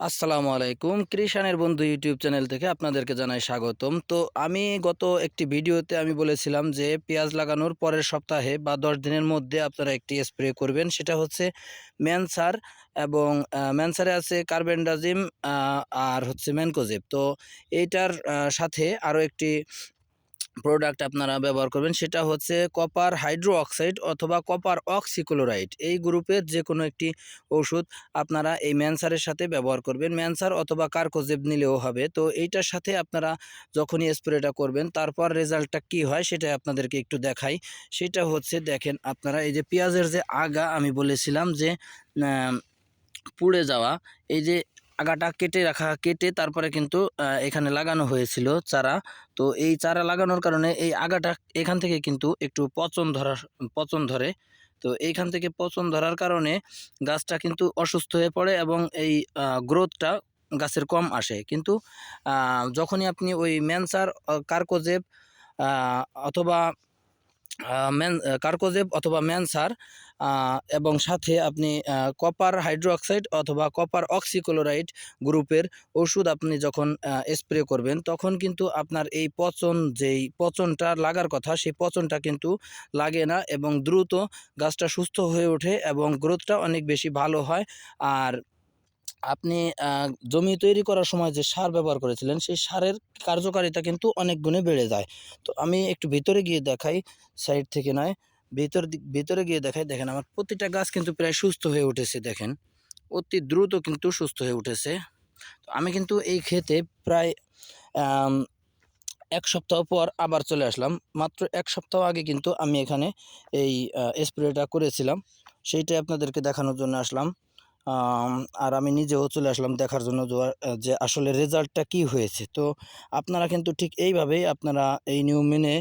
আসসালামু আলাইকুম। কৃষানের বন্ধু ইউটিউব চ্যানেল থেকে আপনাদেরকে জানাই স্বাগতম। তো আমি গত একটি ভিডিওতে আমি বলেছিলাম যে, পেঁয়াজ লাগানোর পরের সপ্তাহে বা দশ দিনের মধ্যে আপনারা একটি স্প্রে করবেন। সেটা হচ্ছে ম্যানসার এবং ম্যানসারে আছে কার্বেন্ডাজিম আর হচ্ছে ম্যানকোজেব। তো এইটার সাথে আরও একটি প্রোডাক্ট আপনারা ব্যবহার করবেন সেটা হচ্ছে কপার হাইড্রো অক্সাইড অথবা কপার অক্সিক্লোরাইড এই গ্রুপের যে কোনো একটি ওষুধ আপনারা এই ম্যানসারের সাথে ব্যবহার করবেন। ম্যানসার অথবা কার্কোজেব নিলেও হবে। তো এইটার সাথে আপনারা যখনই স্প্রেটা করবেন, তারপর রেজাল্টটা কি হয় সেটা আপনাদেরকে একটু দেখাই। সেটা হচ্ছে দেখেন আপনারা এই যে পেঁয়াজের যে আগা আমি বলেছিলাম যে পুড়ে যাওয়া, এই যে আগাটা কেটে রাখা, কেটে তারপরে কিন্তু এখানে লাগানো হয়েছিল চারা। তো এই চারা লাগানোর কারণে এই আগাটা এখান থেকে কিন্তু একটু পচন ধরার পচন ধরে। তো এইখান থেকে পচন ধরার কারণে গাছটা কিন্তু অসুস্থ হয়ে পড়ে এবং এই গ্রোথটা গাছের কম আসে। কিন্তু যখনই আপনি ওই ম্যানসার কার্কোজেব অথবা ম্যান কার্কোজেব অথবা ম্যানসার এবং সাথে আপনি কপার হাইড্রোক্সাইড অথবা কপার অক্সিক্লোরাইড গ্রুপের ওষুধ আপনি যখন স্প্রে করবেন, তখন কিন্তু আপনার এই পচন যেই পচনটা লাগার কথা, সেই পচনটা কিন্তু লাগে না এবং দ্রুত গাছটা সুস্থ হয়ে ওঠে এবং গ্রোথটা অনেক বেশি ভালো হয়। আর আপনি জমি তৈরি করার সময় যে সার ব্যবহার করেছিলেন, সেই সারের কার্যকারিতা কিন্তু অনেক গুণে বেড়ে যায়। তো আমি একটু ভিতরে গিয়ে দেখাই, সাইড থেকে নয়, ভিতর ভিতরে গিয়ে দেখাই। দেখেন, আমার প্রতিটা গাছ কিন্তু প্রায় সুস্থ হয়ে উঠেছে, দেখেন। অতি দ্রুত কিন্তু সুস্থ হয়ে উঠেছে। তো আমি কিন্তু এই ক্ষেতে প্রায় এক সপ্তাহ পর আবার চলে আসলাম। মাত্র এক সপ্তাহ আগে কিন্তু আমি এখানে এই স্প্রেটা করেছিলাম। সেইটাই আপনাদেরকে দেখানোর জন্য আসলাম। আর আমি নিজেও চলে আসলাম দেখার জন্য যে- আসলে রেজাল্টটা কি হয়েছে। তো আপনারা কিন্তু ঠিক এইভাবেই আপনারা এই নিয়ম মেনে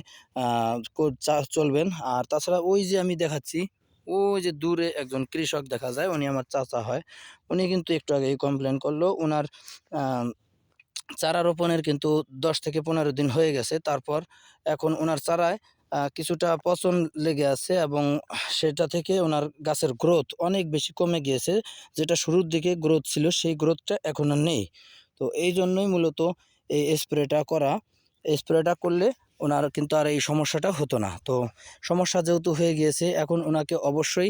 চলবেন। আর তাছাড়া ওই যে আমি দেখাচ্ছি, ওই যে দূরে একজন কৃষক দেখা যায়, উনি আমার চাচা হয়। উনি কিন্তু একটু আগেই কমপ্লেন করল। ওনার চারা রোপণের কিন্তু দশ থেকে পনেরো দিন হয়ে গেছে। তারপর এখন ওনার চারায় কিছুটা পচন লেগে আছে এবং সেটা থেকে ওনার গাছের গ্রোথ অনেক বেশি কমে গিয়েছে। যেটা শুরুর দিকে গ্রোথ ছিল, সেই গ্রোথটা এখন আর নেই। তো এই জন্যই মূলত এই স্প্রেটা করা। স্প্রেটা করলে ওনার কিন্তু আর এই সমস্যাটা হতো না। তো সমস্যা যেহেতু হয়ে গিয়েছে, এখন ওনাকে অবশ্যই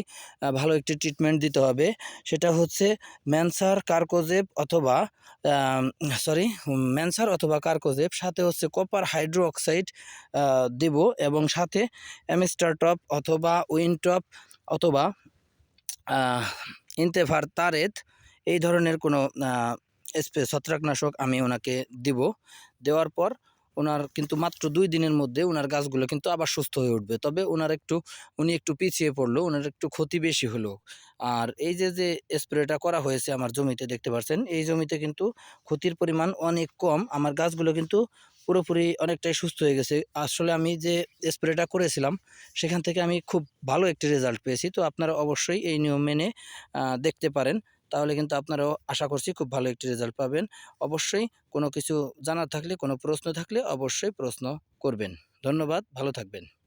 ভালো একটি ট্রিটমেন্ট দিতে হবে। সেটা হচ্ছে ম্যানসার কার্কোজেব অথবা সরি ম্যানসার অথবা কার্কোজেব, সাথে হচ্ছে কপার হাইড্রো অক্সাইড দেব এবং সাথে অ্যামিস্টার টপ অথবা উইন টপ অথবা ইন্তেফার তারেত এই ধরনের কোনো স্প্রে ছত্রাকনাশক আমি ওনাকে দিব। দেওয়ার পর ওনার কিন্তু মাত্র দুই দিনের মধ্যে ওনার গাছগুলো কিন্তু আবার সুস্থ হয়ে উঠবে। তবে ওনার একটু, উনি একটু পিছিয়ে পড়ল, ওনার একটু ক্ষতি বেশি হলো। আর এই যে যে স্প্রেটা করা হয়েছে আমার জমিতে, দেখতে পাচ্ছেন, এই জমিতে কিন্তু ক্ষতির পরিমাণ অনেক কম। আমার গাছগুলো কিন্তু পুরোপুরি অনেকটাই সুস্থ হয়ে গেছে। আসলে আমি যে স্প্রেটা করেছিলাম, সেখান থেকে আমি খুব ভালো একটি রেজাল্ট পেয়েছি। তো আপনারা অবশ্যই এই নিয়ম মেনে দেখতে পারেন। তাহলে কিন্তু আপনারাও আশা করছি খুব ভালো একটি রেজাল্ট পাবেন। অবশ্যই কোনো কিছু জানার থাকলে, কোনো প্রশ্ন থাকলে অবশ্যই প্রশ্ন করবেন। ধন্যবাদ, ভালো থাকবেন।